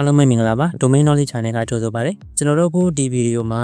ားလုံးပဲမင်္ဂလာပါ domain knowledge channel ကကြိုဆိုပါရစေကျွန်တော်တို့ခုဒီဗီဒီယိုမှာ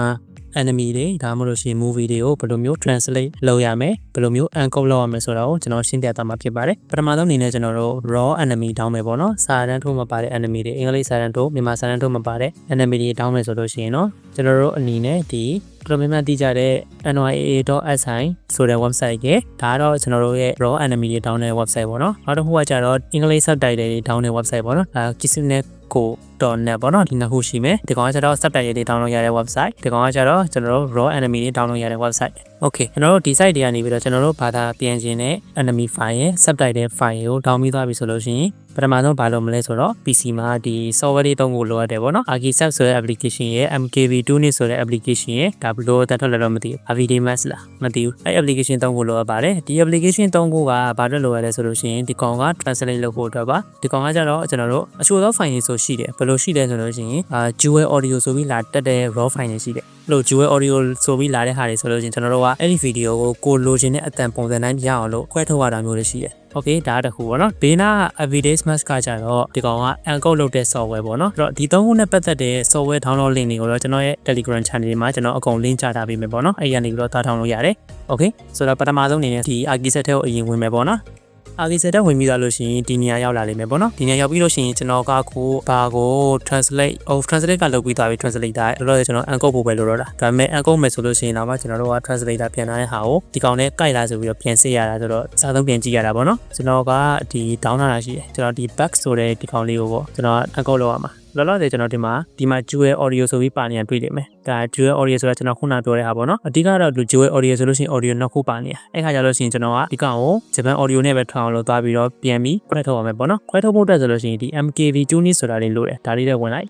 enemy တွေဒါမှမဟုတ်ရှင် movie တွေကိုဘယ်လိုမျိုး translate လုပ်ရမလဲဘယ်လိုမျိုး encode လုပ်ရမလဲဆိုတာကိုကျွန်တော်ရှင်းပြသွားမှာဖြစ်ပါတယ်ပထမဆုံးအနေနဲ့ကျွန်တော်တို့ raw enemy တောင်းမယ်ပေါ့နော်စာတန်းထိုးမပါတဲ့ enemy တွေအင်္ဂလိပ်စာတန်းထိုးမြန်မာစာတန်းထိုးမပါတဲ့ enemy တွေတောင်းမယ်ဆိုလို့ရှိရင်တော့ကျွန်တော်တို့အနေနဲ့ဒီဘယ်လိုမျိုးမှသိကြတဲ့ nyaa.si ဆိုတဲ့ website ကဒါကတော့ကျွန်တော်တို့ရဲ့ raw enemy တွေတောင်းတဲ့ website ပေါ့နော်နောက်တစ်ခုကကျတော့အင်္ဂလိပ် subtitle တွေတောင်းတဲ့ website ပေါ့နော်အဲ kisune ကို .net ပေါ့နော်ဒီနှစ်ခုရှိမယ်ဒီကောင်ကကျတော့ subtitle တွေ download ရတဲ့ website ဒီကောင်ကကျတော့ကျွန်တော်တို့ raw enemy တွေ download ရတဲ့ website okay ကျွန်တော်တို့ဒီ site တွေကနေပြီးတော့ကျွန်တော်တို့ဘာသာပြန်ခြင်းနဲ့ enemy file ရဲ့ subtitle file ကို download ပြီးသွားပြီဆိုလို့ရှိရင်ပထမဆုံးဘာလုပ်မလဲဆိုတော့ PC မှာဒီ software တွေတုံးကိုလိုအပ်တယ်ပေါ့နော် Archicep ဆိုတဲ့ application ရဲ့ MKV2 နဲ့ဆိုတဲ့ application ရဲ့ဒါဘလို့တက်ထွက်လည်းတော့မသိဘူး AVDMS လားမသိဘူးအဲ့ application တုံးကိုလိုအပ်ပါတယ်ဒီ application တုံးကိုကဘာလို့လိုရလဲဆိုလို့ရှိရင်ဒီကောင်က translate လုပ်ဖို့အတွက်ပါဒီကောင်ကကျတော့ကျွန်တော်တို့အချို့သော file တွေဆိုရှိတယ်ဘယ်လိုရှိလဲဆိုလို့ရှိရင်အာ dual audio ဆိုပြီးလာတက်တဲ့ raw file တွေရှိတယ်လို့ dual audio ဆိုပြီးလာတဲ့ဟာတွေဆိုလို့ရှိရင်ကျွန်တော်တို့ကအဲ့ဒီ video ကိုကိုလိုချင်တဲ့အတန်ပုံစံတိုင်းရအောင်လို့ခွဲထုတ်ရတာမျိုးတွေရှိတယ်။ Okay ဒါတစ်ခုပေါ့နော်။ဘေးနား Evidence Mask ကကြတော့ဒီကောင်က encode လုပ်တဲ့ software ပေါ့နော်။အဲ့တော့ဒီသုံးခုနဲ့ပတ်သက်တဲ့ software download link တွေကိုတော့ကျွန်တော်ရဲ့ Telegram channel မှာကျွန်တော်အကုန် link ချထားပေးမယ်ပေါ့နော်။အဲ့ဒီကနေပြီးတော့သားထောင်လို့ရတယ်။ Okay ဆိုတော့ပထမဆုံးအနေနဲ့ဒီ Archicep ထဲကိုအရင်ဝင်မယ်ပေါ့နော်။ အာဂီစက်တက်ဝင်ပြီးသားလို့ရှိရင်ဒီနေရာရောက်လာလိမ့်မယ်ပေါ့နော်ဒီနေရာရောက်ပြီးလို့ရှိရင်ကျွန်တော်ကကိုဘာကို translate of translate ကလုပ်ပြီးသားပြီ translate တာလောလောဆယ်ကျွန်တော် encode ပို့ပဲလို့တော့တာဒါပေမဲ့ encode မယ်ဆိုလို့ရှိရင်တော့မှကျွန်တော်တို့က translator ပြန်လာတဲ့ဟာကိုဒီကောင်နဲ့ကြိုက်လာဆိုပြီးတော့ပြန်စစ်ရတာဆိုတော့စာသုံးပြန်ကြည့်ရတာပေါ့နော်ကျွန်တော်ကဒီ down လာတာရှိတယ်ကျွန်တော်ဒီ back ဆိုတဲ့ဒီကောင်လေးကိုပေါ့ကျွန်တော် encode လုပ်ရမှာလောလောဆယ်ကျွန်တော်ဒီမှာဒီမှာ dual audio ဆိုပြီးပါနေရတွေ့လိမ့်မယ်ဒါ dual audio ဆိုတာကျွန်တော်ခုနပြောတဲ့ဟာပေါ့နော်အဓိကတော့ dual audio ဆိုလို့ရှိရင် audio နှစ်ခုပါနေရအဲ့ခါကျလို့ရှိရင်ကျွန်တော်ကဒီကောင်ကို Japan audio နဲ့ပဲထောင်လို့သွားပြီးတော့ပြန်ပြီးခွဲထုတ်ရမယ်ပေါ့နော်ခွဲထုတ်ဖို့အတွက်ဆိုလို့ရှိရင်ဒီ MKV tuning ဆိုတာလေးလိုတယ်ဒါလေးတွေဝင်လိုက်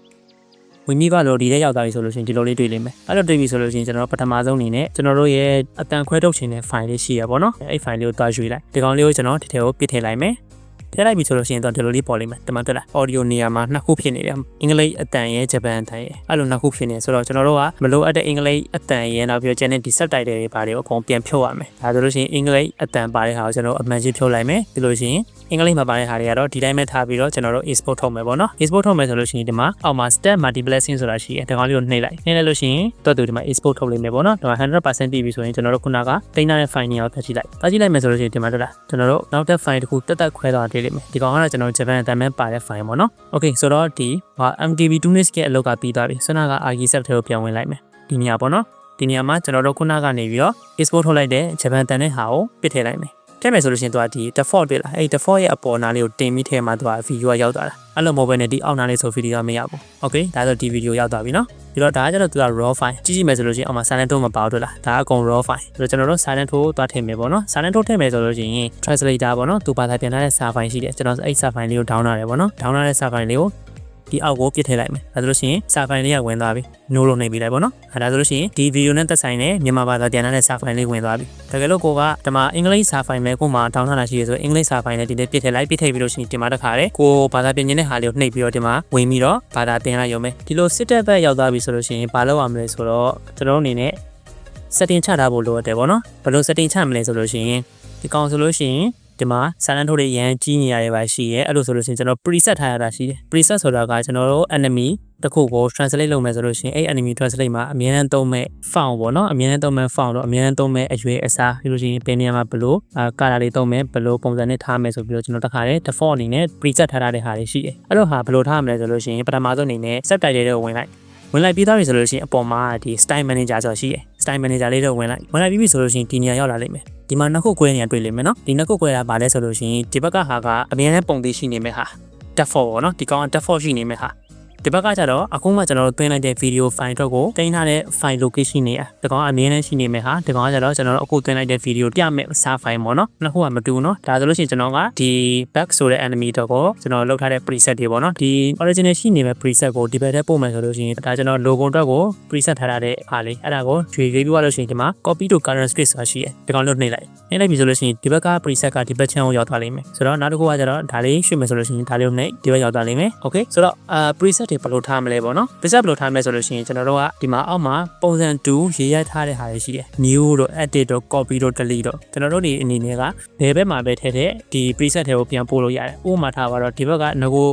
ဝင်ပြီးပါလို့ဒီထဲရောက်သွားပြီဆိုလို့ရှိရင်ဒီလိုလေးတွေ့လိမ့်မယ်အဲ့လိုတွေ့ပြီဆိုလို့ရှိရင်ကျွန်တော်ပထမဆုံးအနေနဲ့ကျွန်တော်တို့ရဲ့အတန်ခွဲထုတ်ခြင်းတဲ့ file လေးရှိရပါတော့အဲ့ file လေးကိုတွားရွှေ့လိုက်ဒီကောင်လေးကိုကျွန်တော်ဒီထဲကိုပြစ်ထည့်လိုက်မယ် ထည့်လိုက်ပြီဆိုလို့ရှိရင်တော့ဒီလိုလေးပေါ်လိမ့်မယ်တမန်တက်လာ audio နေရာမှာနှစ်ခုဖြစ်နေတယ်အင်္ဂလိပ်အတန်ရဲ့ဂျပန်အတန်ရဲ့အဲ့လိုနှစ်ခုဖြစ်နေဆိုတော့ကျွန်တော်တို့ကမလိုအပ်တဲ့အင်္ဂလိပ်အတန်ရဲ့နောက်ပြီးတော့ကျန်တဲ့ဒီ subtitle တွေပါတယ်ကိုအကုန်ပြန်ဖြုတ်ရမယ်ဒါဆိုလို့ရှိရင်အင်္ဂလိပ်အတန်ပါတဲ့ဟာကိုကျွန်တော်အမှန်ချင်းဖြုတ်လိုက်မယ်ပြီးလို့ရှိရင်အင်္ဂလိပ်မှာပါတဲ့ဟာတွေကတော့ဒီတိုင်းပဲထားပြီးတော့ကျွန်တော်တို့ export ထုတ်မယ်ပေါ့နော် export ထုတ်မယ်ဆိုလို့ရှိရင်ဒီမှာအောက်မှာ step multiplexing ဆိုတာရှိတယ်ဒီကောင်လေးကိုနှိပ်လိုက်နှိပ်လိုက်လို့ရှိရင်တော့သူဒီမှာ export ထုတ်လိမ့်မယ်ပေါ့နော်ဒါ100%တည်ပြီဆိုရင်ကျွန်တော်တို့ခုနကတိန်းထားတဲ့ file တွေကိုဖတ်ကြည့်လိုက်ဖတ်ကြည့်လိုက်မယ်ဆိုလို့ရှိရင်ဒီမှာတက်လာကျွန်တော်တို့နောက်ထပ် file တစ်ခုတက်တက်ခွဲသွားတွေ့လိမ့်မယ်ဒီကောင်ကတော့ကျွန်တော် Japan အတန်မဲ့ပါတဲ့ file ပေါ့နော် okay ဆိုတော့ဒီဟာ MTV 2 niche ရဲ့အလုပ်ကပြီးသွားပြီဆွမ်းနာက Archicep ထဲကိုပြန်ဝင်လိုက်မယ်ဒီနေရာပေါ့နော်ဒီနေရာမှာကျွန်တော်တို့ခုနကနေပြီးတော့ export ထုတ်လိုက်တဲ့ Japan တန်တဲ့ဟာကိုပစ်ထည့်လိုက်မယ် ထည့်မယ်ဆိုလို့ရှိရင်သူကဒီ default တွေ့လားအဲ့ဒီ default ရဲ့အပေါ်နားလေးကိုတင်ပြီးထည့်မှသူက view ရောက်သွားတာအဲ့လိုမဟုတ်ဘဲနဲ့ဒီအောက်နားလေးဆို video မရဘူး okay ဒါဆိုဒီ video ရောက်သွားပြီနော်ဒီတော့ဒါကကျတော့သူက raw file ကြည့်ကြည့်မယ်ဆိုလို့ရှိရင်အောက်မှာ silent tone မပါဘူးတွေ့လားဒါကအကုန် raw file ဆိုတော့ကျွန်တော်တို့ silent tone သွားထည့်မယ်ပေါ့နော် silent tone ထည့်မယ်ဆိုလို့ရှိရင် translator ပေါ့နော်သူဘာသာပြန်ထားတဲ့စာ file ရှိတယ်ကျွန်တော်အဲ့စာ file လေးကို down လာတယ်ပေါ့နော် down လာတဲ့စာ file လေးကို ဒီအောက်ကိုပြစ်ထည့်လိုက်မယ်။ဒါဆိုလို့ရှိရင်စာဖိုင်လေးကဝင်သွားပြီ။ no လို့နှိပ်ပြီးလိုက်ပေါ့နော်။အဲဒါဆိုလို့ရှိရင်ဒီဗီဒီယိုနဲ့သက်ဆိုင်တဲ့မြန်မာဘာသာပြန်ထားတဲ့စာဖိုင်လေးဝင်သွားပြီ။တကယ်လို့ကိုကဒီမှာအင်္ဂလိပ်စာဖိုင်ပဲကိုမှတောင်းထားတာရှိရဆိုအင်္ဂလိပ်စာဖိုင်နဲ့ဒီနေ့ပြစ်ထည့်လိုက်ပြစ်ထည့်ပြီးလို့ရှိရင်ဒီမှာတစ်ခါလေကိုဘာသာပြန်ခြင်းတဲ့ဟာလေးကိုနှိပ်ပြီးတော့ဒီမှာဝင်ပြီးတော့ဘာသာပြန်လိုက်ရုံပဲ။ဒီလိုစစ်တပ်ဘက်ရောက်သွားပြီဆိုလို့ရှိရင်ဘာလုပ်ရမလဲဆိုတော့ကျွန်တော်အနေနဲ့ setting ချထားဖို့လိုအပ်တယ်ပေါ့နော်။ဘယ်လို setting ချမလဲဆိုလို့ရှိရင်ဒီကောင်ဆိုလို့ရှိရင် ဒီမှာ silent ထုတ်တွေရန်ကြီးနေရတယ်ပါရှိရဲအဲ့လိုဆိုလို့ရှိရင်ကျွန်တော် preset ထားရတာရှိတယ် preset ဆိုတာကကျွန်တော်တို့ enemy တစ်ခုကို translate လုပ်မယ်ဆိုလို့ရှိရင်အဲ့ enemy translate မှာအမြဲတမ်းသုံးမဲ့ font ပေါ့နော်အမြဲတမ်းသုံးမဲ့ font တော့အမြဲတမ်းသုံးမဲ့အရွယ်အစားပြီးလို့ရှိရင်ဘယ်နေရာမှာဘယ်လိုအာ color လေးသုံးမဲ့ဘယ်လိုပုံစံနဲ့ထားမယ်ဆိုပြီးတော့ကျွန်တော်တခါတည်း default အနေနဲ့ preset ထားတဲ့ဟာတွေရှိတယ်အဲ့လိုဟာဘယ်လိုထားမလဲဆိုလို့ရှိရင်ပထမဆုံးအနေနဲ့ subtitle တွေကိုဝင်လိုက်ဝင်လိုက်ပြီးသားပြီဆိုလို့ရှိရင်အပေါ်မှာဒီ style manager ဆိုရှိတယ် style manager လေးတော့ဝင်လိုက်ဝင်လိုက်ပြီးပြီဆိုလို့ရှိရင်ဒီနေရာရောက်လာလိမ့်မယ်ဒီမှာနှစ်ခုခွဲနေရတွေ့လိမ့်မယ်နော်ဒီနှစ်ခုခွဲတာဗာလဲဆိုလို့ရှိရင်ဒီဘက်ကဟာကအမြဲတမ်းပုံသေးရှိနေမယ်ဟာ default ပေါ့နော်ဒီကောင်က default ရှိနေမယ်ဟာ ဒီဘက်ကကျတော့အခုမှကျွန်တော်တို့တွင်းလိုက်တဲ့ video file အတွက်ကိုတင်ထားတဲ့ file location နေရဒီကောင်ကအမြဲတမ်းရှိနေမယ်ဟာဒီကောင်ကကျတော့ကျွန်တော်တို့အခုတွင်းလိုက်တဲ့ video ပြမဲ့စာ file ပေါ့နော်နှစ်ခုကမတူဘူးနော်ဒါဆိုလို့ရှိရင်ကျွန်တော်ကဒီ back ဆိုတဲ့ enemy တော့ကိုကျွန်တော်လောက်ထားတဲ့ preset တွေပေါ့နော်ဒီ original ရှိနေမဲ့ preset ကိုဒီဘက်ထဲပို့မယ်ဆိုလို့ရှိရင်ဒါကျွန်တော် logo အတွက်ကို preset ထားတဲ့ဟာလေးအဲ့ဒါကိုရွေရွေပြီးသွားလို့ရှိရင်ဒီမှာ copy to current space ဆိုတာရှိတယ်ဒီကောင်လို့နှိပ်လိုက်နှိပ်လိုက်ပြီဆိုလို့ရှိရင်ဒီဘက်က preset ကဒီဘက် channel ကိုရောက်သွားလိမ့်မယ်ဆိုတော့နောက်တစ်ခုကကျတော့ဒါလေးရွှေ့မယ်ဆိုလို့ရှိရင်ဒါလေးကိုနှိပ်ဒီဘက်ရောက်သွားလိမ့်မယ် okay ဆိုတော့အာ preset တွေဘယ်လိုထားမလဲပေါ့နော် preset ဘယ်လိုထားမလဲဆိုလို့ရှိရင်ကျွန်တော်တို့ကဒီမှာအောက်မှာပုံစံ2ရေးရိုက်ထားတဲ့ဟာတွေရှိတယ် new တို့ edit တို့ copy တို့ delete တို့ကျွန်တော်တို့ဒီအနေနဲ့ကဘယ်ဘက်မှာပဲထည့်တဲ့ဒီ preset တွေကိုပြန်ပို့လို့ရတယ်ဥပမာထားပါတော့ဒီဘက်ကငကို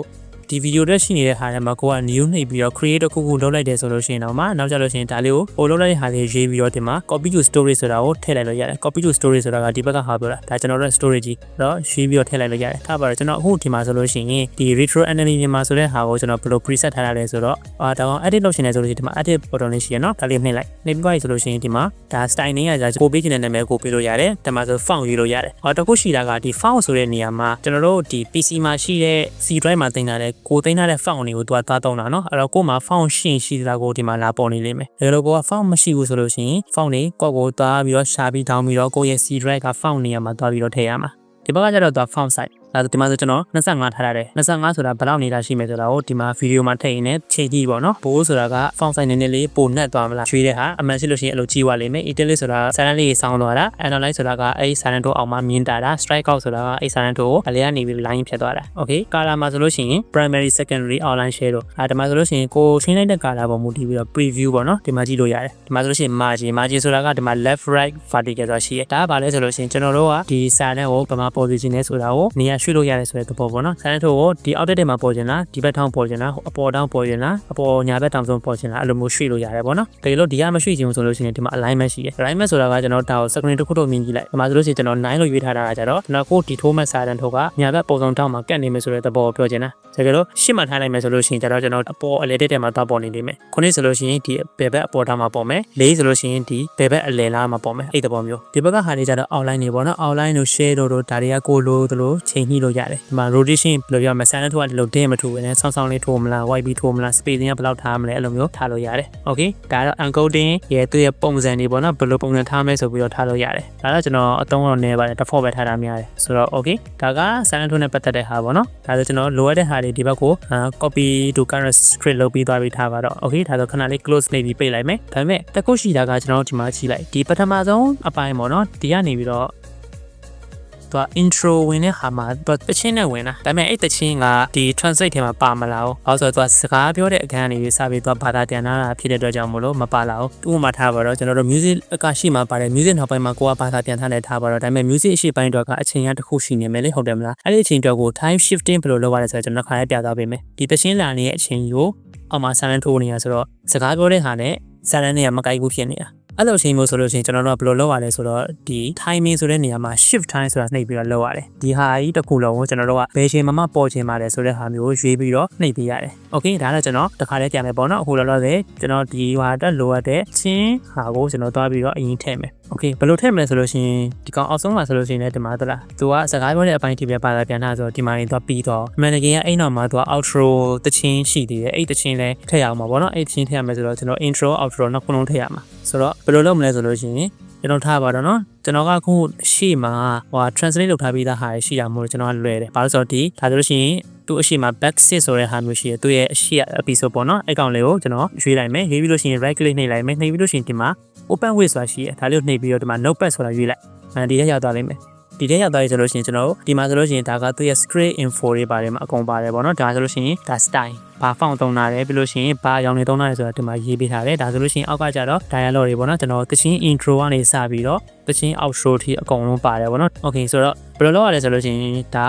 ဒီဒီဗီဒီယိုတက်ရှိနေတဲ့ဟာထဲမှာကိုက new နှိပ်ပြီးတော့ create တစ်ခုခုလုပ်လိုက်တယ်ဆိုလို့ရှိရင်တော့မှနောက်ကြလို့ရှိရင်ဒါလေးကိုဟိုလုပ်လိုက်တဲ့ဟာလေးရေးပြီးတော့ဒီမှာ copy to storage ဆိုတာကိုထည့်လိုက်လို့ရတယ် copy to storage ဆိုတာကဒီဘက်ကဟာပြောတာဒါကျွန်တော်တို့ storage ကြီးတော့ရေးပြီးတော့ထည့်လိုက်လို့ရတယ်ထားပါတော့ကျွန်တော်အခုဒီမှာဆိုလို့ရှိရင်ဒီ retro enemy ဒီမှာဆိုတဲ့ဟာကိုကျွန်တော်ဘယ်လို preset ထားရလဲဆိုတော့အာဒါကောင် edit လုပ်ရှင်လဲဆိုလို့ရှိရင်ဒီမှာ edit button လေးရှိရနော်ဒါလေးနှိပ်လိုက်နှိပ်ပြီးသွားပြီဆိုလို့ရှိရင်ဒီမှာဒါ style နည်းကကြာကိုပေးချင်တဲ့နာမည်ကိုပေးလို့ရတယ်ဒီမှာဆို font ရေးလို့ရတယ်ဟောတခုရှိတာကဒီ font ဆိုတဲ့နေရာမှာကျွန်တော်တို့ဒီ PC မှာရှိတဲ့ C drive မှာတင်ထားတဲ့ကိုတင်ထားတဲ့ font တွေကိုသူကသားသုံးတာနော်အဲ့တော့ကို့မှာ font ရှင်းရှိတာကိုဒီမှာလာပေါ်နေလိမ့်မယ်ဒါလိုကိုက font မရှိဘူးဆိုလို့ရှိရင် font တွေကိုယ့်ကိုသားပြီးတော့ရှာပြီးတောင်းပြီးတော့ကိုယ့်ရဲ့ C drive က font နေရာမှာသွားပြီးတော့ထည့်ရမှာဒီဘက်ကကျတော့သူက font size ဒါဆိုဒီမှာဆိုကျွန်တော်25ထားရတယ်25ဆိုတာဘယ်လောက်နေတာရှိမယ်ဆိုတာကိုဒီမှာဗီဒီယိုမှာထည့်ရင်လည်းချိန်ကြည့်ပေါ့နော်ဘိုးဆိုတာက font size နည်းနည်းလေးပိုနှက်သွားမလားရွှေတဲ့ဟာအမှန်ရှိလို့ရှိရင်အဲ့လိုကြီးသွားလိမ့်မယ် italic ဆိုတာ silent လေးစောင်းသွားတာ analyze ဆိုတာကအဲ့ silent တို့အောင်မှမြင်တာတာ strike out ဆိုတာကအဲ့ silent တို့ကိုအလဲကနေပြီး line ဖြတ်သွားတာ okay color မှာဆိုလို့ရှိရင် primary secondary outline share တို့အဲဒီမှာဆိုလို့ရှိရင်ကိုချင်းလိုက်တဲ့ color ပေါ်မူတည်ပြီးတော့ preview ပေါ့နော်ဒီမှာကြည့်လို့ရတယ်ဒီမှာဆိုလို့ရှိရင် margin margin ဆိုတာကဒီမှာ left right vertical ဆိုတာရှိရဒါကဘာလဲဆိုလို့ရှိရင်ကျွန်တော်တို့ကဒီ silent ကိုဘယ်မှာ position လဲဆိုတာကိုနေရာရွှေ့လို့ရတယ်ဆိုတဲ့သဘောပေါ့နော် silent ကိုဒီ outlet တွေမှာပေါ်ကျင်လားဒီဘက်ထောင်းပေါ်ကျင်လားအပေါ်တောင်းပေါ်ကျင်လားအပေါ်ညာဘက်တောင်ဆုံးပေါ်ကျင်လားအဲ့လိုမျိုးရွှေ့လို့ရတယ်ပေါ့နော်တကယ်လို့ဒီကမရွှေ့ချင်ဘူးဆိုလို့ရှိရင်ဒီမှာ alignment ရှိတယ် alignment ဆိုတာကကျွန်တော်ဒါကို screen တစ်ခုတော့မြင်ကြည့်လိုက်ဒီမှာဆိုလို့ရှိရင်ကျွန်တော်9လို့ရွေးထားတာကကြတော့ကျွန်တော်ကိုဒီထိုးမဲ့ silent ထုတ်ကညာဘက်ပုံစံတောင်းမှာကတ်နေမယ်ဆိုတဲ့သဘောကိုပြောချင်တာတကယ်လို့ရှစ်မှထားလိုက်မယ်ဆိုလို့ရှိရင်ကျတော့ကျွန်တော်အပေါ်အလဲတက်တက်မှာတော့ပေါ်နေလိမ့်မယ်ခုနှစ်ဆိုလို့ရှိရင်ဒီဘယ်ဘက်အပေါ်တောင်းမှာပေါ်မယ်လေးဆိုလို့ရှိရင်ဒီဘယ်ဘက်အလဲလားမှာပေါ်မယ်အဲ့သဘောမျိုးဒီဘက်ကဟာတွေကျတော့ outline တွေပေါ့နော် outline တို့ share တို့တို့ဒါတွေကကိုလိုသလိုချိန်ညှိလို့ရတယ်ဒီမှာ rotation ဘယ်လိုပြောမလဲ silent ထုတ်ကဒီလိုတင်းမထိုးဘဲနဲ့ဆောင်းဆောင်းလေးထိုးမလား YB ထိုးမလား spacing ကဘယ်လောက်ထားမလဲအဲ့လိုမျိုးထားလို့ရတယ် okay ဒါကတော့ encoding ရဲ့သူ့ရဲ့ပုံစံတွေပေါ့နော်ဘယ်လိုပုံစံထားမလဲဆိုပြီးတော့ထားလို့ရတယ်ဒါတော့ကျွန်တော်အသုံးတော့နည်းပါတယ် default ပဲထားတာများတယ်ဆိုတော့ okay ဒါက silent ထုတ်နဲ့ပတ်သက်တဲ့ဟာပေါ့နော်ဒါဆိုကျွန်တော်လိုအပ်တဲ့ဟာတွေဒီဘက်ကို copy to current script လုပ်ပြီးသွားပြီးထားပါတော့ okay ဒါဆိုခဏလေး close နေပြီးပိတ်လိုက်မယ်ဒါပေမဲ့တခုရှိတာကကျွန်တော်တို့ဒီမှာကြည့်လိုက်ဒီပထမဆုံးအပိုင်းပေါ့နော်ဒီကနေပြီးတော့ သူက intro ဝင်တဲ့ဟာမှာသူတချင်းနဲ့ဝင်တာဒါပေမဲ့အဲ့တချင်းကဒီ translate ထဲမှာပါမလာဘူး။ဘာလို့ဆိုတော့သူကစကားပြောတဲ့အခန်းကနေပြီးစပြီးသူကဘာသာပြန်လာတာဖြစ်တဲ့အတွက်ကြောင့်မို့လို့မပါလာဘူး။ဥပမာထားပါတော့ကျွန်တော်တို့ music အကရှိမှပါတယ် music နောက်ပိုင်းမှာကိုကဘာသာပြန်ထားတယ်ထားပါတော့ဒါပေမဲ့ music အရှိပိုင်းတော့ကအချိန်ရတစ်ခုရှိနေမယ်လေဟုတ်တယ်မလား။အဲ့ဒီအချိန်တော့ကို time shifting ဘယ်လိုလုပ်ရလဲဆိုတော့ကျွန်တော်ခါရဲပြသွားပေးမယ်။ဒီတချင်းလာနေတဲ့အချိန်ကိုအောက်မှာ silent ထိုးနေရဆိုတော့စကားပြောတဲ့ဟာနဲ့ silent နဲ့ကမကိုက်ဘူးဖြစ်နေတာ။ အဲ့လိုအချိန်မျိုးဆိုလို့ရှိရင်ကျွန်တော်တို့ကဘယ်လိုလုပ်ရလဲဆိုတော့ဒီ timing ဆိုတဲ့နေရာမှာ shift time ဆိုတာနှိပ်ပြီးတော့လုပ်ရတယ်ဒီဟာကြီးတစ်ခုလုံးကိုကျွန်တော်တို့ကဘယ်ချိန်မှမပေါ်ချင်ပါတယ်ဆိုတဲ့ဟာမျိုးကိုရွေးပြီးတော့နှိပ်ပေးရတယ် okay ဒါတော့ကျွန်တော်တစ်ခါလေးပြန်မယ်ပေါ့နော်အခုလောလောဆယ်ကျွန်တော်ဒီဟာတက်လိုအပ်တဲ့ချင်းဟာကိုကျွန်တော်သွားပြီးတော့အရင်ထည့်မယ် okay ဘယ်လိုထည့်မလဲဆိုလို့ရှိရင်ဒီကောင်အောက်ဆုံးမှာဆိုလို့ရှိရင်လည်းဒီမှာသလားသူကစကားပြောတဲ့အပိုင်းထိပဲပါလာပြန်လာဆိုတော့ဒီမှာနေသွားပြီးတော့အမှန်တကယ်ကအဲ့နောက်မှာသူက outro တချင်းရှိသေးတယ်အဲ့တချင်းလည်းထည့်ရအောင်ပါဗောနော်အဲ့တချင်းထည့်ရမယ်ဆိုတော့ကျွန်တော် intro outro နောက်ခုလုံးထည့်ရမှာဆိုတော့ဘယ်လိုလုပ်မလဲဆိုလို့ရှိရင်ကျွန်တော်ထားပါတော့နော်ကျွန်တော်ကအခုရှေ့မှာဟို translate လုပ်ထားပြီးသားဟာရှိတာမို့လို့ကျွန်တော်ကလွယ်တယ်ဘာလို့ဆိုတော့ဒီဒါဆိုလို့ရှိရင်သူ့အရှိမှာ back sit ဆိုတဲ့ဟာမျိုးရှိတယ်သူ့ရဲ့အရှိ episode ပေါ့နော်အဲ့ကောင်လေးကိုကျွန်တော်ရွေးလိုက်မယ်ရွေးပြီးလို့ရှိရင် right click နှိပ်လိုက်မယ်နှိပ်ပြီးလို့ရှိရင်ဒီမှာ open with ဆိုတာရှိတယ်ဒါလေးကိုနှိပ်ပြီးတော့ဒီမှာ notepad ဆိုတာရွေးလိုက်အဲဒီထဲရောက်သွားလိမ့်မယ်ဒီထဲရောက်သွားပြီဆိုလို့ရှိရင်ကျွန်တော်တို့ဒီမှာဆိုလို့ရှိရင်ဒါကသူ့ရဲ့ script info တွေပါတယ်မှာအကုန်ပါတယ်ပေါ့နော်ဒါဆိုလို့ရှိရင်ဒါ style ဘာ font သုံးတာလဲပြီးလို့ရှိရင်ဘာအကြောင်းတွေသုံးတာလဲဆိုတာဒီမှာရေးပေးထားတယ်ဒါဆိုလို့ရှိရင်အောက်ကကျတော့ dialogue တွေပေါ့နော်ကျွန်တော်တချင်း intro ကနေစပြီးတော့တချင်း outro ထိအကုန်လုံးပါတယ်ပေါ့နော် okay ဆိုတော့ဘယ်လိုလုပ်ရလဲဆိုလို့ရှိရင်ဒါ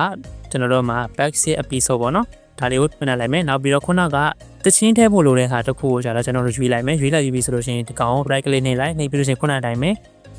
ကျွန်တော်တို့မှာ back sit episode ပေါ့နော် ဒါလေးကိုပြန်လိုက်မယ်နောက်ပြီးတော့ခုနကတချင်းထဲဖို့လိုတဲ့ဟာတစ်ခုကိုကြာတော့ကျွန်တော်တို့ရွေးလိုက်မယ်ရွေးလိုက်ပြီးဆိုလို့ရှိရင်ဒီကောင် right click နှိပ်လိုက်နှိပ်ပြီးလို့ရှိရင်ခုနအတိုင်းပဲ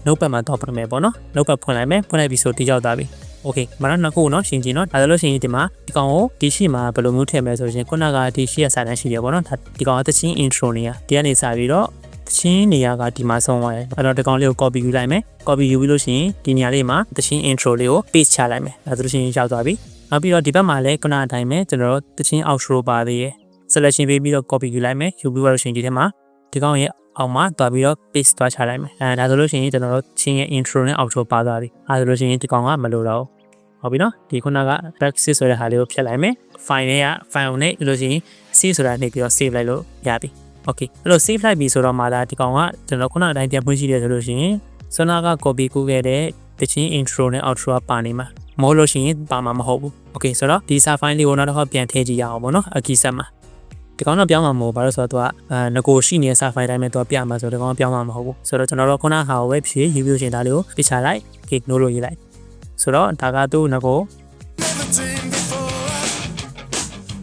notepad မှာတော့ပြမယ်ပေါ့နော် notepad ဖွင့်လိုက်မယ်ဖွင့်လိုက်ပြီးဆိုတိကျသွားပြီ okay မနက်နှစ်ခုနော်ရှင်းချင်းနော်ဒါဆိုလို့ရှိရင်ဒီမှာဒီကောင်ကိုဒီရှိမှာဘယ်လိုမျိုးထည့်မလဲဆိုရင်ခုနကဒီရှိရစာတန်းရှိရပေါ့နော်ဒါဒီကောင်ကတချင်း intro နေရဒီကနေစပြီးတော့တချင်းနေရာကဒီမှာဆုံးသွားတယ်အဲ့တော့ဒီကောင်လေးကို copy ယူလိုက်မယ် copy ယူပြီးလို့ရှိရင်ဒီနေရာလေးမှာတချင်း intro လေးကို paste ချလိုက်မယ်ဒါဆိုလို့ရှိရင်ရောက်သွားပြီ နောက်ပြီးတော့ဒီဘက်မှာလည်းခုနအတိုင်းပဲကျွန်တော်တို့တချင်း outro ပါသေးရယ် selection ပေးပြီးတော့ copy ယူလိုက်မယ်ယူပြီးတော့ရှင်ဒီထဲမှာဒီကောင်ရဲ့အောက်မှာတွားပြီးတော့ paste တွားချလိုက်မယ်အဲဒါဆိုလို့ရှိရင်ကျွန်တော်တို့ချင်းရဲ့ intro နဲ့ outro ပါသွားပြီအဲဒါဆိုလို့ရှိရင်ဒီကောင်ကမလိုတော့ဘူးဟုတ်ပြီနော်ဒီခုနက back save ဆိုတဲ့ဟာလေးကိုဖြတ်လိုက်မယ် file နဲ့က file နဲ့လို့ရှိရင် save ဆိုတာနှိပ်ပြီးတော့ save လိုက်လို့ရပြီ okay အဲ့လို save လိုက်ပြီဆိုတော့မှဒါဒီကောင်ကကျွန်တော်ခုနအတိုင်းပြန်ဖွင့်ရှိတယ်ဆိုလို့ရှိရင်ဆွမ်းနာက copy ကူးခဲ့တဲ့တချင်း intro နဲ့ outro ကပါနေမှာ မဟုတ်လို့ရှိရင်ပါမှာမဟုတ်ဘူး okay ဆိုတော့ဒီ file လေးကိုနောက်တစ်ခါပြန်ထည့်ကြည့်ရအောင်ပေါ့နော်အကီဆက်မှာဒီကောင်တော့ပြောင်းမှာမဟုတ်ဘာလို့ဆိုတော့သူကအဲငကိုရှိနေတဲ့ server တိုင်းပဲသူကပြမှာဆိုတော့ဒီကောင်ပြောင်းမှာမဟုတ်ဘူးဆိုတော့ကျွန်တော်တို့ခုနဟာကိုပဲဖြည့်ယူပြီးရှင်ဒါလေးကိုပြချလိုက် kick နိုးလို့ရေးလိုက်ဆိုတော့ဒါကသူ့ငကို Never dreamed before.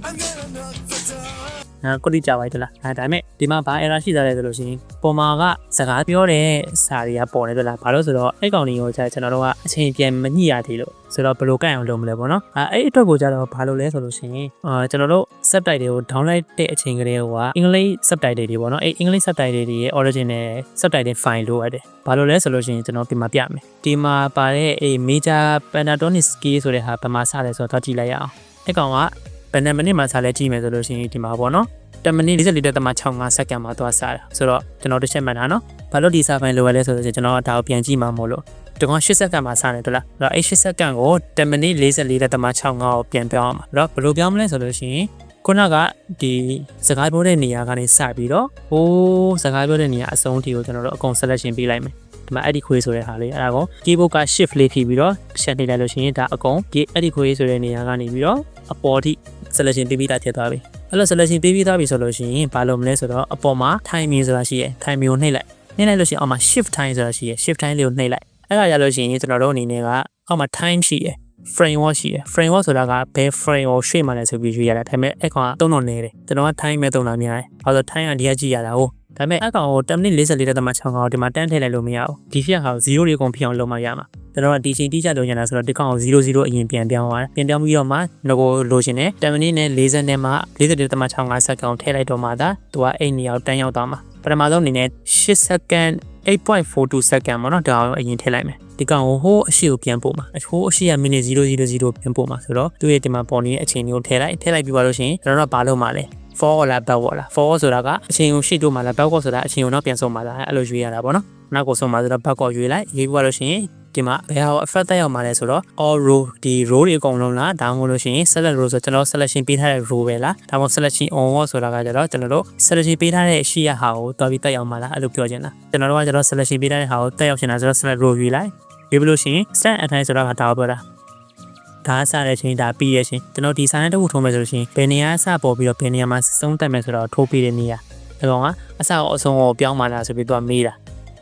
I'm gonna know. နော်ကုတိကြပါတလားအဲဒါပေမဲ့ဒီမှာဘာ error ရှိသားလဲဆိုလို့ရှိရင်ပေါ်မှာကစကားပြောတဲ့စာတွေကပေါ်နေတယ်လားဘာလို့ဆိုတော့အဲ့ကောင်လေးကိုကြာကျွန်တော်တို့ကအချိန်ပြန်မညှိရသေးလို့ဆိုတော့ဘယ်လိုကန့်အောင်လုပ်မလဲပေါ့နော်အဲအဲ့အတွက်ကိုကြတော့ဘာလို့လဲဆိုလို့ရှိရင်အာကျွန်တော်တို့ subtitle တွေကို download တဲ့အချိန်ကလေးကအင်္ဂလိပ် subtitle တွေပေါ့နော်အဲ့အင်္ဂလိပ် subtitle တွေရဲ့ original subtitle file လိုရတယ်ဘာလို့လဲဆိုလို့ရှိရင်ကျွန်တော်ဒီမှာပြမယ်ဒီမှာပါတဲ့အေး major pentatonic scale ဆိုတဲ့ဟာဘယ်မှာစလဲဆိုတော့ကြည့်လိုက်ရအောင်အဲ့ကောင်က ဘယ်နှစ်မိနစ်မှစလဲကြည့်မယ်ဆိုလို့ရှိရင်ဒီမှာပေါ့နော်10မိနစ်44.65စက္ကန့်မှာသွားစားတာဆိုတော့ကျွန်တော်တစ်ချက်မှတ်တာနော်ဘာလို့ဒီစာဖိုင်လိုရလဲဆိုတော့ကျွန်တော်ဒါကိုပြန်ကြည့်မှာမို့လို့ဒီကောင်8စက္ကန့်မှာစနေတယ်လားအဲ့တော့အဲ့8စက္ကန့်ကို10မိနစ်44.65ကိုပြန်ပြောင်းအောင်အဲ့တော့ဘယ်လိုပြောင်းမလဲဆိုလို့ရှိရင်ခုနကဒီစကားပြောတဲ့နေရာကနေစပြီးတော့ဟိုးစကားပြောတဲ့နေရာအဆုံးထိကိုကျွန်တော်တို့အကုန် selection ပေးလိုက်မယ်ဒီမှာအဲ့ဒီခွေးဆိုတဲ့ဟာလေးအဲ့ဒါကို keyboard က shift လေးဖြည့်ပြီးတော့ချက်နေလိုက်လို့ရှိရင်ဒါအကုန်ဒီအဲ့ဒီခွေးဆိုတဲ့နေရာကနေပြီးတော့အပေါ်ထိ selection ပေးပြီးသားဖြစ်သွားပြီအဲ့လို selection ပေးပြီးသားပြီဆိုလို့ရှိရင်ဘာလုပ်မလဲဆိုတော့အပေါ်မှာ timing ဆိုတာရှိရယ် timing ကိုနှိပ်လိုက်နှိပ်လိုက်လို့ရှိရင်အောက်မှာ shift time ဆိုတာရှိရယ် shift time လေးကိုနှိပ်လိုက်အဲ့ဒါရလို့ရှိရင်ကျွန်တော်တို့အနေနဲ့ကအောက်မှာ time ရှိရယ် framework ရှိရယ် framework ဆိုတာကဘယ် frame ကိုရွှေ့မှလဲဆိုပြီးရွေးရတာဒါပေမဲ့အဲ့ကောင်ကသုံးတော့နေတယ်ကျွန်တော်က time ပဲသုံးတာများတယ်ဘာလို့ time ကဒီကကြည့်ရတာဟုတ် ဒါပေမဲ့အကောင်ကို10မိနစ်44တက်မှ6ကောင်ဒီမှာတန်းထည့်လိုက်လို့မရဘူးဒီဖြတ်ဟာ0တွေအကုန်ဖြစ်အောင်လုပ်မှရမှာကျွန်တော်ကဒီချိန်တိကျလုပ်နေတာဆိုတော့ဒီကောင်ကို00အရင်ပြန်ပြောင်းသွားတယ်ပြန်ပြောင်းပြီးတော့မှငကိုလိုချင်တယ်10မိနစ်နဲ့40နဲ့မှ44တက်မှ65စက္ကန့်ထည့်လိုက်တော့မှသာသူကအဲ့နေရာကိုတန်းရောက်သွားမှာပထမဆုံးအနေနဲ့8စက္ကန့်8.42စက္ကန့်ပေါ့နော်ဒါအောင်အရင်ထည့်လိုက်မယ်ဒီကောင်ကိုဟိုးအရှိကိုပြန်ပို့မှာဟိုးအရှိကမိနစ်000ပြန်ပို့မှာဆိုတော့သူ့ရဲ့ဒီမှာပေါ်နေတဲ့အချိန်ကိုထည့်လိုက်ထည့်လိုက်ပြီးသွားလို့ရှိရင်ကျွန်တော်တို့ကဘာလုပ်မှာလဲ for လား backward လား for ဆိုတာကအချိန်ကိုရှေ့တိုးမှာလား backward ဆိုတာအချိန်ကိုနောက်ပြန်ဆုံးမှာလားအဲ့လိုရွေးရတာပေါ့နော်နောက်ကိုဆုံးမှာဆိုတော့ backward ရွေးလိုက်ရွေးပြီးသွားလို့ရှိရင်ဒီမှာဘယ်ဟာကို effect တက်ရောက်မှာလဲဆိုတော့ all row ဒီ row တွေအကုန်လုံးလားဒါမှမဟုတ်လို့ရှိရင် select row ဆိုကျွန်တော် selection ပေးထားတဲ့ row ပဲလားဒါမှမဟုတ် selection on wall ဆိုတာကကျတော့ကျွန်တော်တို့ selection ပေးထားတဲ့ရှေ့ရဟာကိုတွားပြီးတက်ရောက်မှာလားအဲ့လိုပြောချင်တာကျွန်တော်တို့ကကျတော့ selection ပေးထားတဲ့ဟာကိုတက်ရောက်ချင်တာဆိုတော့ select row ရွေးလိုက်ရွေးပြီးလို့ရှိရင် stand and time ဆိုတာကဒါကိုပြောတာ ဒါအစတဲ့ချင်းဒါပြီးရဲ့ချင်းကျွန်တော်ဒီဆိုင်တစ်ခုထုံးမယ်ဆိုလို့ရှိရင်ဘယ်နေရာအစပေါ်ပြီးတော့ဘယ်နေရာမှာဆုံးတက်မယ်ဆိုတော့ထိုးပြီးတဲ့နေရာအဲကောင်ကအစအအဆုံးကိုပြောင်းမှလာဆိုပြီးတော့မေးတာ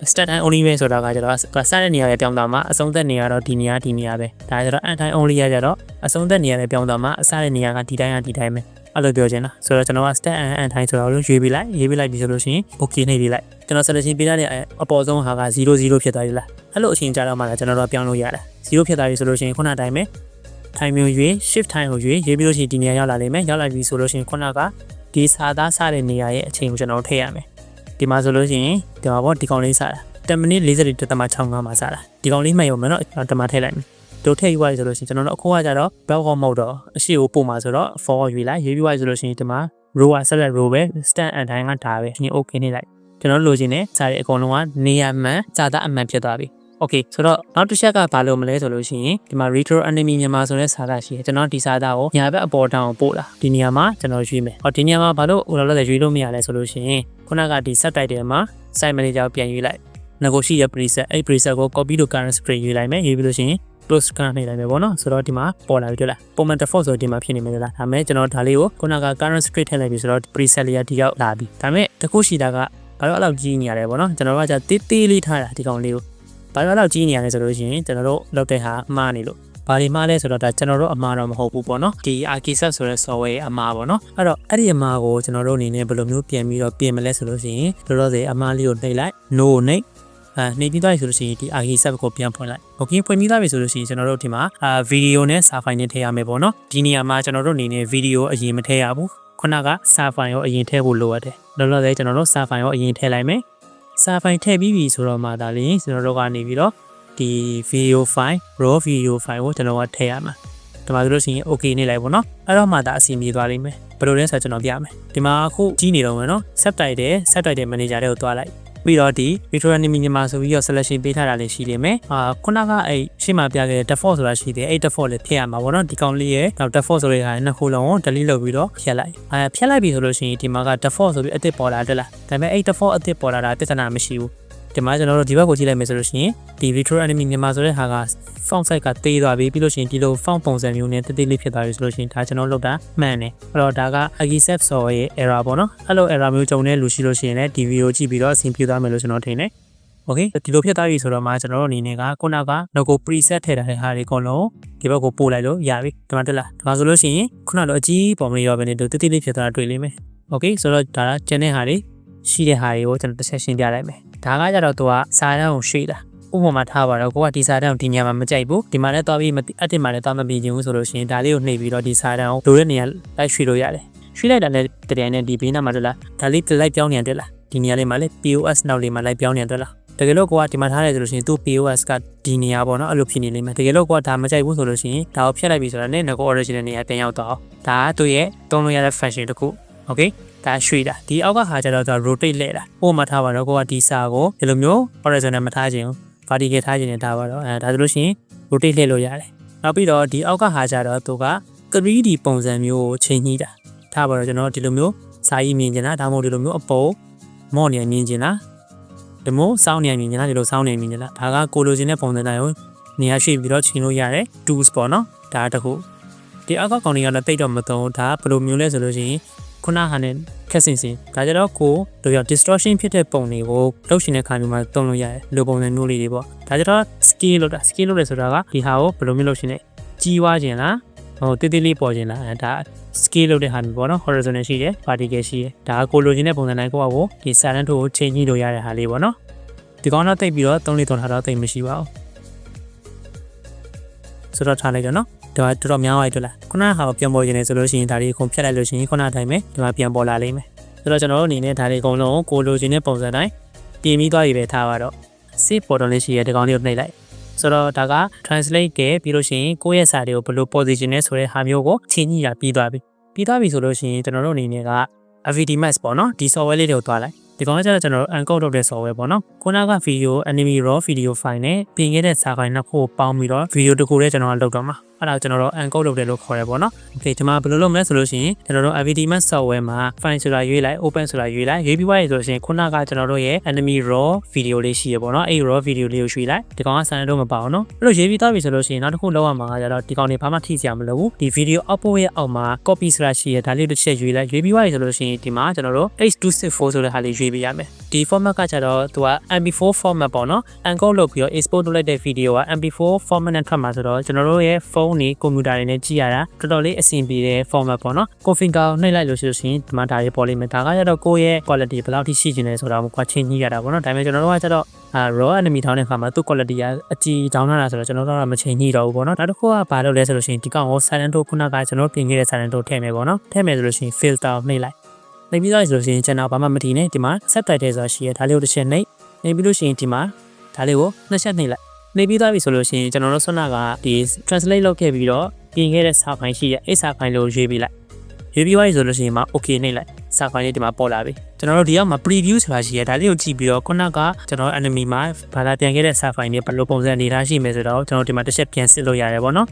stat time only ပဲဆိုတာကကျတော့စတဲ့နေရာပဲပြောင်းသွားမှာအဆုံးသက်နေရာတော့ဒီနေရာဒီနေရာပဲဒါကျတော့ end time only ရကြတော့အဆုံးသက်နေရာပဲပြောင်းသွားမှာအစတဲ့နေရာကဒီတိုင်းကဒီတိုင်းပဲအဲ့လိုပြောချင်တာဆိုတော့ကျွန်တော်က stat and end time ဆိုတော့ရွေးပြီးလိုက်ရွေးပြီးလိုက်ပြီဆိုလို့ရှိရင် okay နှိပ်ပြီးလိုက်ကျွန်တော် selection ပေးထားတဲ့အပေါ်ဆုံးဟာက00ဖြစ်သွားပြီလားအဲ့လိုအချိန်ကြာတော့မှလည်းကျွန်တော်တို့ပြောင်းလို့ရတယ်0ဖြစ်သွားပြီဆိုလို့ရှိရင်ခုနတိုင်းပဲ time မျိုးရွေး shift time ကိုရွေးရေးပြီးလို့ရှိရင်ဒီနေရာရောက်လာလိမ့်မယ်ရောက်လာပြီဆိုလို့ရှိရင်ခုနကဒီစာသားစတဲ့နေရာရဲ့အချိန်ကိုကျွန်တော်ထည့်ရမယ်ဒီမှာဆိုလို့ရှိရင်ဒီမှာပေါ့ဒီကောင်လေးစတာ10မိနစ်40တက်တမ65မှာစတာဒီကောင်လေးမှတ်ရုံမယ်နော်တမထည့်လိုက်မယ်တို့ထည့်ယူရဆိုလို့ရှိရင်ကျွန်တော်တို့အခုကကြတော့ back home mode တော့အရှိကိုပို့မှာဆိုတော့ forward ရွေးလိုက်ရွေးပြီးသွားဆိုလို့ရှိရင်ဒီမှာ row က select row ပဲ stand and time ကဒါပဲရှင် okay နေလိုက်ကျွန်တော်လိုချင်တဲ့စာတွေအကုန်လုံးကနေရာမှန်စာသားအမှန်ဖြစ်သွားပြီ Okay ဆိုတော့နောက်တစ်ချက်ကဘာလို့မလဲဆိုလို့ရှိရင်ဒီမှာ retro enemy မြန်မာဆိုတဲ့စာသားရှိတယ်ကျွန်တော်ဒီစာသားကိုညာဘက်အပေါ်တောင်ပို့လာဒီနေရာမှာကျွန်တော်ရွေးမယ်ဟောဒီနေရာမှာဘာလို့ဟိုလောက်လက်ရွေးလို့မရလဲဆိုလို့ရှိရင်ခုနကဒီ subtitle မှာ site manager ကိုပြန်ရွေးလိုက်ငကိုရှိတဲ့ preset အဲ့ preset ကို copy to current screen ရွေးလိုက်မယ်ရွေးပြီးလို့ရှိရင် close ကနှိပ်လိုက်မယ်ပေါ့နော်ဆိုတော့ဒီမှာပေါ်လာပြီတွေ့လားပုံမှန် default ဆိုဒီမှာဖြစ်နေမယ်လားဒါမဲ့ကျွန်တော်ဒါလေးကိုခုနက current screen ထည့်လိုက်ပြီဆိုတော့ preset လေးကဒီရောက်လာပြီဒါမဲ့တခုရှိတာကဘာလို့အဲ့လောက်ကြီးနေရလဲပေါ့နော်ကျွန်တော်ကじゃတေးသေးလေးထားတာဒီကောင်လေးကို ဘာလို့လောက်ကြီးနေရလဲဆိုလို့ရှိရင်ကျွန်တော်တို့လောက်တဲ့ဟာမှားနေလို့ဘာတွေမှားလဲဆိုတော့ဒါကျွန်တော်တို့အမှားတော့မဟုတ်ဘူးပေါ့နော်ဒီ Archisat ဆိုတဲ့ software အမှားပေါ့နော်အဲ့တော့အဲ့ဒီအမှားကိုကျွန်တော်တို့အနေနဲ့ဘယ်လိုမျိုးပြင်ပြီးတော့ပြင်မလဲဆိုလို့ရှိရင်တို့တော့စေအမှားလေးကိုနှိပ်လိုက် no နှိပ်အဲနေပြီးသွားပြီဆိုလို့ရှိရင်ဒီ Archisat ကိုပြန်ဖွင့်လိုက်။ Okay ဖွင့်ပြီးသွားပြီဆိုလို့ရှိရင်ကျွန်တော်တို့ဒီမှာအာဗီဒီယိုနဲ့စာဖိုင်နဲ့ထည့်ရမယ်ပေါ့နော်။ဒီနေရာမှာကျွန်တော်တို့အနေနဲ့ဗီဒီယိုအရင်မထည့်ရဘူး။ခုနကစာဖိုင်ရောအရင်ထည့်ဖို့လိုရတယ်။လောလောဆယ်ကျွန်တော်တို့စာဖိုင်ရောအရင်ထည့်လိုက်မယ်။ စာဖိုင်ထည့်ပြီးပြီဆိုတော့မှဒါလေးကျွန်တော်တို့ကနေပြီးတော့ဒီ video file raw video file ကိုကျွန်တော်ကထည့်ရမှာ။ဒီမှာဆိုလို့ရှိရင် okay နေလိုက်ပေါ့နော်။အဲ့တော့မှဒါအစီအပြေသွားလိမ့်မယ်။ဘယ်လိုလဲဆိုတော့ကျွန်တော်ပြမယ်။ဒီမှာအခုကြီးနေတော့မယ်နော် subtitle subtitle manager တွေကိုတွားလိုက် ပြီးတော့ဒီ Retro Anime မြန်မာဆိုပြီးတော့ selection ပေးထားတာလည်းရှိနေမယ်။အာခုနကအဲ့ရှေ့မှာပြခဲ့တဲ့ default ဆိုတာရှိတယ်။အဲ့ default လည်းထည့်ရမှာပေါ့နော်။ဒီကောင်လေးရဲ့နောက် default ဆိုတဲ့ဟာနှစ်ခုလုံးကို delete လုပ်ပြီးတော့ဖျက်လိုက်။အာဖျက်လိုက်ပြီဆိုလို့ရှိရင်ဒီမှာက default ဆိုပြီးအသစ်ပေါ်လာတယ်လား။ဒါပေမဲ့အဲ့ default အသစ်ပေါ်လာတာပြဿနာမရှိဘူး။ ဒီမှာကျွန်တော်တို့ဒီဘက်ကိုကြည့်လိုက်မယ်ဆိုလို့ရှိရင်ဒီ Retro Anime မြန်မာဆိုတဲ့ဟာက font size ကတေးသွားပြီပြီးလို့ရှိရင်ဒီလို font ပုံစံမျိုးနဲ့တတိလေးဖြစ်သွားပြီဆိုလို့ရှိရင်ဒါကျွန်တော်လုပ်တာမှန်တယ်အဲ့တော့ဒါက Agisef software ရဲ့ error ပေါ့နော်အဲ့လို error မျိုးကြုံတဲ့လူရှိလို့ရှိရင်လည်းဒီ video ကြည့်ပြီးတော့အဆင်ပြေသွားမယ်လို့ကျွန်တော်ထင်တယ် Okay ဒီလိုဖြစ်သွားပြီဆိုတော့မှကျွန်တော်တို့အနေနဲ့ကခုနကငကို preset ထည့်ထားတဲ့ဟာတွေအကုန်လုံးဒီဘက်ကိုပို့လိုက်လို့ရပြီဒီမှာတက်လာဒီမှာဆိုလို့ရှိရင်ခုနလိုအကြီးပုံမလေးရောပဲနေတူတိတိလေးဖြစ်သွားတာတွေ့လိမ့်မယ် okay ဆိုတော့ဒါကကျန်တဲ့ဟာတွေရှိတဲ့ဟာတွေကိုကျွန်တော်တစ်ချက်ရှင်းပြလိုက်မယ် ဒါကကြတော့သူကစာတန်းကိုရွှေ့တာဥပမာထားပါတော့ကိုကဒီစာတန်းကိုဒီနေရာမှာမကြိုက်ဘူးဒီမှာလည်းသွားပြီးအတစ်မှာလည်းသွားမပြီးခြင်းဘူးဆိုလို့ရှိရင်ဒါလေးကိုနှိပ်ပြီးတော့ဒီစာတန်းကိုလိုတဲ့နေရာလိုက်ရွှေ့လို့ရတယ်ရွှေ့လိုက်တာလည်းတကယ်နဲ့ဒီဘေးနားမှာတွေ့လားဒါလေးလိုက်ပြောင်းနေတယ်လားဒီနေရာလေးမှာလည်း POS နောက်လေးမှာလိုက်ပြောင်းနေတယ်လားတကယ်လို့ကိုကဒီမှာထားတယ်ဆိုလို့ရှိရင်သူ့ POS ကဒီနေရာပေါ့နော်အဲ့လိုဖြစ်နေလိမ့်မယ်တကယ်လို့ကိုကဒါမကြိုက်ဘူးဆိုလို့ရှိရင်ဒါကိုဖျက်လိုက်ပြီဆိုတာနဲ့ငကို original နေရာပြန်ရောက်တော့ဒါကသူ့ရဲ့သုံးလို့ရတဲ့ function တစ်ခု okay ဒါရွှေ့တာဒီအောက်ကဟာကျတော့သူ rotate လဲတာဟိုမှာထားပါတော့ကိုကဒီစာကိုဒီလိုမျိုး horizontal မထားခြင်း vertical ထားခြင်းနဲ့ထားပါတော့အဲဒါဆိုလို့ရှိရင် rotate လှည့်လို့ရတယ်နောက်ပြီးတော့ဒီအောက်ကဟာကျတော့သူက 3D ပုံစံမျိုးကိုချိန်ညှိတာထားပါတော့ကျွန်တော်ဒီလိုမျိုးစာရေးမြင်ကျင်တာဒါမှမဟုတ်ဒီလိုမျိုးအပေါ်မော့နေမြင်ကျင်တာဒီမို့စောင်းနေမြင်ကျင်တာဒီလိုစောင်းနေမြင်ကျင်တာဒါကကိုလိုချင်တဲ့ပုံစံတိုင်းကိုနေရာရွှေ့ပြီးတော့ချိန်လို့ရတယ် tools ပေါ့နော်ဒါတခုဒီအောက်ကကောင်တွေကတော့တိတ်တော့မသုံးဒါဘယ်လိုမျိုးလဲဆိုလို့ရှိရင် ခုနဟာနဲ့ခက်စင်စင်ဒါကြတော့ကိုတို့ရ distortion ဖြစ်တဲ့ပုံတွေကိုလှုပ်ရှင်တဲ့ခါမျိုးမှာသုံးလို့ရတယ်လိုပုံစံမျိုးလေးတွေပေါ့ဒါကြတော့ scale လို့တာ scale လို့လဲဆိုတာကဒီဟာကိုဘယ်လိုမျိုးလှုပ်ရှင်လဲကြီးွားခြင်းလားဟိုတိတိလေးပေါ်ခြင်းလားအဲဒါ scale လုပ်တဲ့ဟာမျိုးပေါ့နော် horizontal ရှိတယ် vertical ရှိတယ်ဒါကကိုလိုချင်တဲ့ပုံစံတိုင်းကိုယ့်အကိုဒီ silent ကိုချိန်ကြည့်လို့ရတဲ့ဟာလေးပေါ့နော်ဒီကောင်တော့တိတ်ပြီးတော့3လေး3ထားတော့တိတ်မရှိပါဘူးဆိုတော့ထားလိုက်တော့နော် ဒါတော်တော်များသွားပြီတို့လားခုနကဟာကိုပြန်ပေါ်ခြင်းနေဆိုလို့ရှိရင်ဒါလေးအကုန်ဖြတ်လိုက်လို့ရှိရင်ခုနအတိုင်းပဲဒီမှာပြန်ပေါ်လာလိမ့်မယ်ဆိုတော့ကျွန်တော်တို့အနေနဲ့ဒါလေးအကုန်လုံးကိုလိုချင်တဲ့ပုံစံတိုင်းပြင်ပြီးသွားပြီပဲထားပါတော့ save button လေးရှိရတဲ့ကောင်လေးကိုနှိပ်လိုက်ဆိုတော့ဒါက translate ကပြီးလို့ရှိရင်ကိုယ့်ရဲ့စာတွေကိုဘယ်လို position နဲ့ဆိုတဲ့ဟာမျိုးကိုချိန်ကြည့်ရပြီးသွားပြီပြီးသွားပြီဆိုလို့ရှိရင်ကျွန်တော်တို့အနေနဲ့က AVD Max ပေါ့နော်ဒီ software လေးတွေကိုသွားလိုက်ဒီကောင်ကကျတော့ကျွန်တော်တို့ encode လုပ်တဲ့ software ပေါ့နော်ခုနက video enemy raw video file နဲ့ပြင်ခဲ့တဲ့စာ file နှစ်ခုကိုပေါင်းပြီးတော့ video တစ်ခုတည်းကျွန်တော်ကလုပ်တော့မှာ အဲ့ဒါကျွန်တော်တို့ encode လုပ်တယ်လို့ခေါ်တယ်ပေါ့နော် okay ဒီမှာဘယ်လိုလုပ်မလဲဆိုလို့ရှိရင်ကျွန်တော်တို့ AVD Max software မှာ file ဆိုတာရွေးလိုက် open ဆိုတာရွေးလိုက်ရွေးပြီးွားရဆိုလို့ရှိရင်ခုနကကျွန်တော်တို့ရဲ့ enemy raw video လေးရှိရပေါ့နော်အဲ့ raw video လေးကိုရွေးလိုက်ဒီကောင်က sign တော့မပါအောင်နော်အဲ့လိုရွေးပြီးသားပြီဆိုလို့ရှိရင်နောက်တစ်ခုလောက်ရမှာကကျတော့ဒီကောင်တွေဘာမှထိစရာမလိုဘူးဒီ video output ရဲ့အောက်မှာ copy ဆိုတာရှိရဒါလေးတစ်ချက်ရွေးလိုက်ရွေးပြီးွားရဆိုလို့ရှိရင်ဒီမှာကျွန်တော်တို့ H264 ဆိုတဲ့ဟာလေးရွေးပေးရမယ်ဒီ format ကကျတော့သူက MP4 format ပေါ့နော် encode လုပ်ပြီးတော့ export လုပ်လိုက်တဲ့ video က MP4 format နဲ့ထွက်မှာဆိုတော့ကျွန်တော်တို့ရဲ့ဖုန်းတွေကွန်ပျူတာတွေနဲ့ကြည့်ရတာတော်တော်လေးအဆင်ပြေတဲ့ format ပေါ့နော် configure ကိုနှိပ်လိုက်လို့ရှိလို့ရှိရင်ဒီမှာဒါတွေပေါ်လိမ့်မယ်ဒါကကျတော့ကိုယ့်ရဲ့ quality ဘယ်လောက်ထိရှိနေလဲဆိုတာကိုကွာချင်းကြီးရတာပေါ့နော်ဒါပေမဲ့ကျွန်တော်တို့ကကျတော့အာ raw enemy ထောင်းတဲ့ခါမှာသူ့ quality ကအကြည်တောင်းလာတာဆိုတော့ကျွန်တော်တို့ကမချိန်ညှိတော့ဘူးပေါ့နော်နောက်တစ်ခုကဘာလုပ်လဲဆိုလို့ရှိရင်ဒီကောင်ကို silent တို့ခုနကကျွန်တော်ပြင်ခဲ့တဲ့ silent တို့ထည့်မယ်ပေါ့နော်ထည့်မယ်ဆိုလို့ရှိရင် filter ကိုနှိပ်လိုက်နှိပ်ပြီးသားဆိုလို့ရှိရင်ကျွန်တော်ဘာမှမထီနဲ့ဒီမှာ subtitle ဆိုတာရှိရဒါလေးကိုတစ်ချက်နှိပ်နှိပ်ပြီးလို့ရှိရင်ဒီမှာဒါလေးကိုနှစ်ချက်နှိပ်လိုက် နှိပ်ပြီးသားပြီဆိုလို့ရှိရင်ကျွန်တော်တို့ဆွမ်းနာကဒီ translate လုပ်ခဲ့ပြီးတော့ပြင်ခဲ့တဲ့စာဖိုင်ရှိရအဲ့စာဖိုင်လို့ရွေးပြီးလိုက်ရွေးပြီးသွားပြီဆိုလို့ရှိရင်မှ okay နှိပ်လိုက်စာဖိုင်လေးဒီမှာပေါ်လာပြီကျွန်တော်တို့ဒီအောက်မှာ preview ဆိုတာရှိရဒါလေးကိုကြည့်ပြီးတော့ခုနကကျွန်တော် enemy မှာဘာသာပြန်ခဲ့တဲ့စာဖိုင်တွေဘယ်လိုပုံစံအနေထားရှိမယ်ဆိုတော့ကျွန်တော်ဒီမှာတစ်ချက်ပြန်စစ်လို့ရတယ်ပေါ့နော်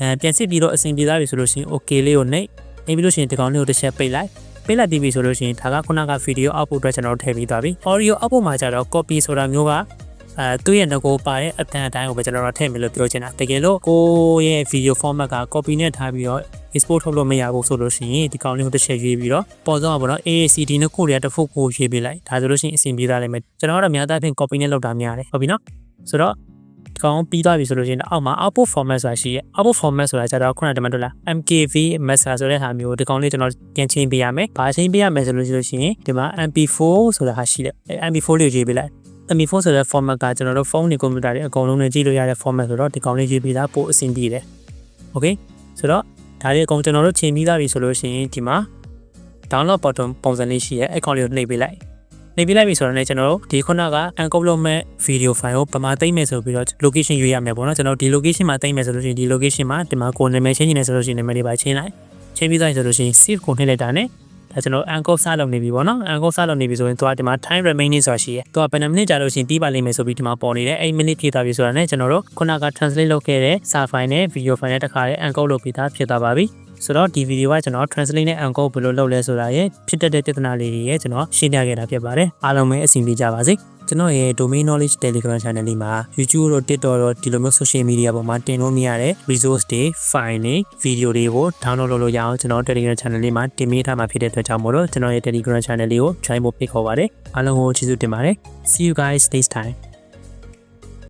အဲပြန်စစ်ပြီးတော့အဆင်ပြေသွားပြီဆိုလို့ရှိရင် okay လေးကိုနှိပ်နှိပ်ပြီးလို့ရှိရင်ဒီကောင်လေးကိုတစ်ချက်ပိတ်လိုက်ပိတ်လိုက်ပြီးပြီဆိုလို့ရှိရင်ဒါကခုနက video output အတွက်ကျွန်တော်တို့ထည့်ပြီးသွားပြီ audio output မှာကျတော့ copy ဆိုတာမျိုးက အဲသူ့ရဲ့ငကိုပါတဲ့အတန်အတိုင်းကိုပဲကျွန်တော်တို့ထည့်မယ်လို့ပြောချင်တာတကယ်လို့ကိုရဲ့ video format က copy နဲ့ထားပြီးတော့ export ထုတ်လို့မရဘူးဆိုလို့ရှိရင်ဒီကောင်လေးကိုတစ်ချက်ရွေးပြီးတော့ပေါ်ဆုံးပါတော့ AACD နဲ့ကိုတွေကတစ်ဖုတ်ကိုရွေးပေးလိုက်ဒါဆိုလို့ရှိရင်အဆင်ပြေသွားလိမ့်မယ်ကျွန်တော်ကတော့များသားဖြင့် copy နဲ့လုပ်တာများတယ်ဟုတ်ပြီနော်ဆိုတော့ဒီကောင်ပြီးသွားပြီဆိုလို့ရှိရင်အောက်မှာ output format ဆိုတာရှိရဲ့ output format ဆိုတာကျတော့ခုနကတမန်တို့လား MKV master ဆိုတဲ့ဟာမျိုးဒီကောင်လေးကျွန်တော်ပြန်ချင်းပေးရမယ်။ဘာချင်းပေးရမယ်ဆိုလို့ရှိရင်ဒီမှာ MP4 ဆိုတာဟာရှိတယ်။ MP4 လေးကိုရေးပေးလိုက်။ MP4 ဆိုတဲ့ format ကကျွန်တော်တို့ဖုန်းတွေကွန်ပျူတာတွေအကုန်လုံးနဲ့ကြည့်လို့ရတဲ့ format ဆိုတော့ဒီကောင်လေးရေးပေးတာပိုအဆင်ပြေတယ်။ Okay ဆိုတော့ဒါလေးအကုန်ကျွန်တော်တို့ချိန်ပြီးသားပြီဆိုလို့ရှိရင်ဒီမှာ download button ပုံစံလေးရှိရဲ့အဲ့ကောင်လေးကိုနှိပ်ပေးလိုက်နေပြလိုက်ပြီဆိုတော့လည်းကျွန်တော်တို့ဒီခုနက encode လုပ်မဲ့ video file ကိုပမာသိမ့်မယ်ဆိုပြီးတော့ location ရွေးရမယ်ပေါ့နော်ကျွန်တော်ဒီ location မှာသိမ့်မယ်ဆိုလို့ရှိရင်ဒီ location မှာဒီမှာကိုနာမည်ချင်းနေဆိုလို့ရှိရင်နာမည်တွေပါချင်းလိုက်ချင်းပြီးသားဆိုလို့ရှိရင် save ကိုနှိပ်လိုက်တာ ਨੇ ဒါကျွန်တော် encode စလုပ်နေပြီပေါ့နော် encode စလုပ်နေပြီဆိုရင်သူကဒီမှာ time remaining ဆိုတာရှိရဲသူကဘယ်နှမိနစ်ကြာလို့ရှိရင်ပြီးပါလိမ့်မယ်ဆိုပြီးဒီမှာပေါ်နေတယ်အဲ့ minute ဖြည့်သွားပြီဆိုတာ ਨੇ ကျွန်တော်တို့ခုနက translate လုပ်ခဲ့တဲ့စာ file နဲ့ video file နဲ့တခါလေး encode လုပ်ပြီးသားဖြစ်သွားပါပြီဆိုတော့ဒီဗီဒီယိုကကျွန်တော် translate နဲ့ encode ဘယ်လိုလုပ်လဲဆိုတာရဲ့ဖြစ်တတ်တဲ့ပြဿနာလေးတွေရဲ့ကျွန်တော်ရှင်းပြခဲ့တာဖြစ်ပါတယ်အားလုံးပဲအဆင်ပြေကြပါစေ ကျွန်တော်ရဲ့ domain knowledge telegram channel လေးမှာ YouTube တို့ TikTok တို့ဒီလိုမျိုး social media ပေါ်မှာတင်လို့မရတဲ့ resource တွေ file တွေ video တွေကို download လုပ်လို့ရအောင်ကျွန်တော် telegram channel လေးမှာတင်ပေးထားမှာဖြစ်တဲ့အတွက်ကြောင့်မို့လို့ကျွန်တော်ရဲ့ telegram channel လေးကို join ဖို့ဖိတ်ခေါ်ပါတယ်အားလုံးကိုကျေးဇူးတင်ပါတယ် see you guys next time